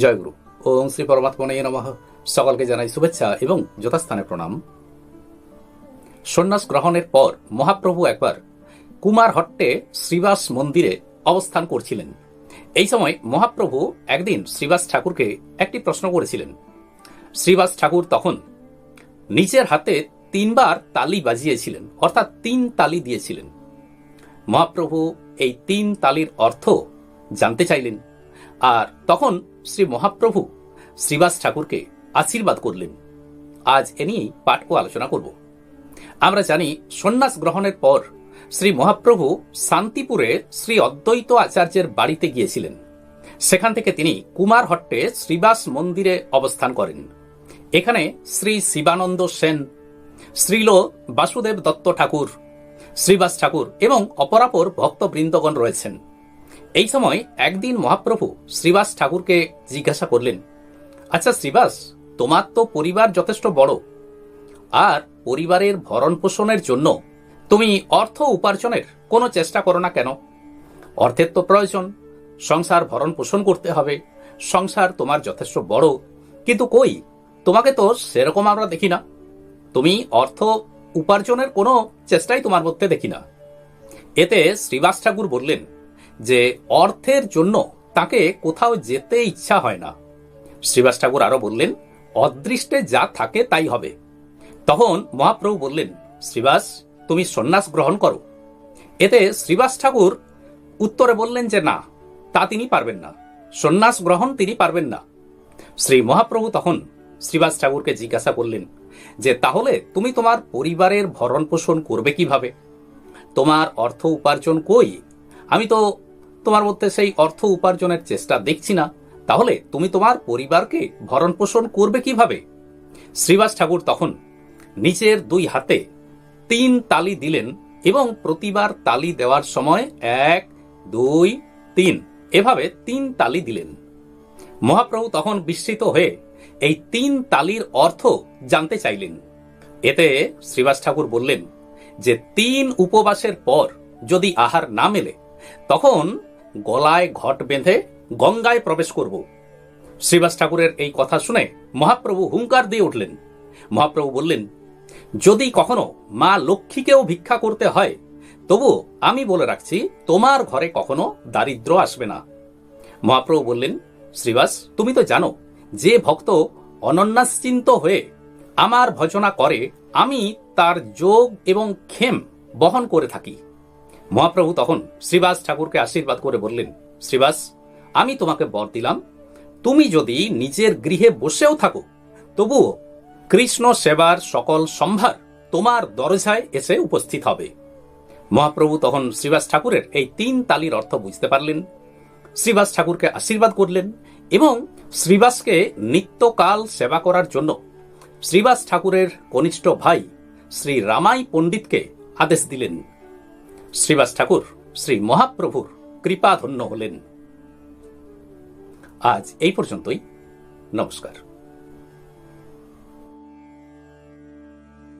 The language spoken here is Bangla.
জয়গুরু। ওম শ্রী পরমাত্মনে নমঃ। সকলকে জানাই শুভেচ্ছা এবং যথাস্থানে প্রণাম। সন্ন্যাস গ্রহণের পর মহাপ্রভু একবার কুমারহট্টে শ্রীবাস মন্দিরে অবস্থান করছিলেন। এই সময় মহাপ্রভু একদিন শ্রীবাস ঠাকুরকে একটি প্রশ্ন করেছিলেন। শ্রীবাস ঠাকুর তখন নিচের হাতে তিনবার তালি বাজিয়েছিলেন, অর্থাৎ তিন তালি দিয়েছিলেন। মহাপ্রভু এই তিন তালির অর্থ জানতে চাইলেন। আর তখন শ্রী মহাপ্রভু শ্রীবাস ঠাকুরকে আশীর্বাদ করলেন। আজ এ নিয়েই পাঠ ও আলোচনা করব। আমরা জানি, সন্ন্যাস গ্রহণের পর শ্রী মহাপ্রভু শান্তিপুরে শ্রী অদ্বৈত আচার্যের বাড়িতে গিয়েছিলেন। সেখান থেকে তিনি কুমারহট্টে শ্রীবাস মন্দিরে অবস্থান করেন। এখানে শ্রী শিবানন্দ সেন, শ্রীল বাসুদেব দত্ত ঠাকুর, শ্রীবাস ঠাকুর এবং অপরাপর ভক্তবৃন্দগণ রয়েছেন। এই সময় একদিন মহাপ্রভু শ্রীবাস ঠাকুরকে জিজ্ঞাসা করলেন আচ্ছা শ্রীবাস, তোমার তো পরিবার যথেষ্ট বড়। আর পরিবারের ভরণ পোষণের জন্য তুমি অর্থ উপার্জনের কোনো চেষ্টা করো না কেন? অর্থের তো প্রয়োজন। সংসার ভরণ পোষণ করতে হবে। সংসার তোমার যথেষ্ট বড়। কিন্তু কই? তোমাকে তো সেরকম আমরা দেখি না। তুমি অর্থ উপার্জনের কোনো চেষ্টাই তোমার মধ্যে দেখি না। এতে শ্রীবাস ঠাকুর বললেন যে অর্থের জন্য তাকে কোথাও যেতে ইচ্ছা হয় না। শ্রীবাস ঠাকুর আরও বললেন, অদৃষ্টে যা থাকে তাই হবে। তখন মহাপ্রভু বললেন, শ্রীবাস, তুমি সন্ন্যাস গ্রহণ করো। এতে শ্রীবাস ঠাকুর উত্তরে বললেন যে, না, তা তিনি পারবেন না। সন্ন্যাস গ্রহণ তিনি পারবেন না। শ্রী মহাপ্রভু তখন শ্রীবাস ঠাকুরকে জিজ্ঞাসা করলেন, যে, তাহলে তুমি তোমার পরিবারের ভরণ পোষণ করবে কীভাবে? তোমার অর্থ উপার্জন কই? আমি তো তোমার মধ্যে সেই অর্থ উপার্জনের চেষ্টা দেখছি না, তাহলে তুমি তোমার পরিবারকে ভরণ পোষণ করবে কীভাবে? শ্রীবাস ঠাকুর তখন নিচের দুই হাতে তিন তালি দিলেন এবং প্রতিবার তালি দেওয়ার সময় এক, দুই, তিন এভাবে তিন তালি দিলেন। মহাপ্রভু তখন বিস্মিত হয়ে এই তিন তালির অর্থ জানতে চাইলেন। এতে শ্রীবাস ঠাকুর বললেন যে তিন উপবাসের পর যদি আহার না মেলে, তখন গলায় ঘট বেঁধে গঙ্গায় প্রবেশ করব। শ্রীবাস ঠাকুরের এই কথা শুনে মহাপ্রভু হুঙ্কার দিয়ে উঠলেন। মহাপ্রভু বললেন, যদি কখনো মা লক্ষ্মীকেও ভিক্ষা করতে হয় তবু আমি বলে রাখছি, তোমার ঘরে কখনো দারিদ্র আসবে না। মহাপ্রভু বললেন, শ্রীবাস, তুমি তো জানো, যে ভক্ত অনন্যাশ্চিন্ত হয়ে আমার ভজনা করে, আমি তার যোগ এবং ক্ষেম বহন করে থাকি। মহাপ্রভু তখন শ্রীবাস ঠাকুরকে আশীর্বাদ করে বললেন, শ্রীবাস, আমি তোমাকে বর দিলাম। তুমি যদি নিজের গৃহে বসেও থাকো, তবুও কৃষ্ণ সেবার সকল সম্ভার তোমার দরজায় এসে উপস্থিত হবে। মহাপ্রভু তখন শ্রীবাস ঠাকুরের এই তিন তালির অর্থ বুঝতে পারলেন। শ্রীবাস ঠাকুরকে আশীর্বাদ করলেন এবং শ্রীবাসকে নিত্যকাল সেবা করার জন্য শ্রীবাস ঠাকুরের কনিষ্ঠ ভাই শ্রী রামাই পণ্ডিতকে আদেশ দিলেন। শ্রীবাস ঠাকুর শ্রী মহাপ্রভুর কৃপাধন্য হলেন। আজ এই পর্যন্তই। নমস্কার।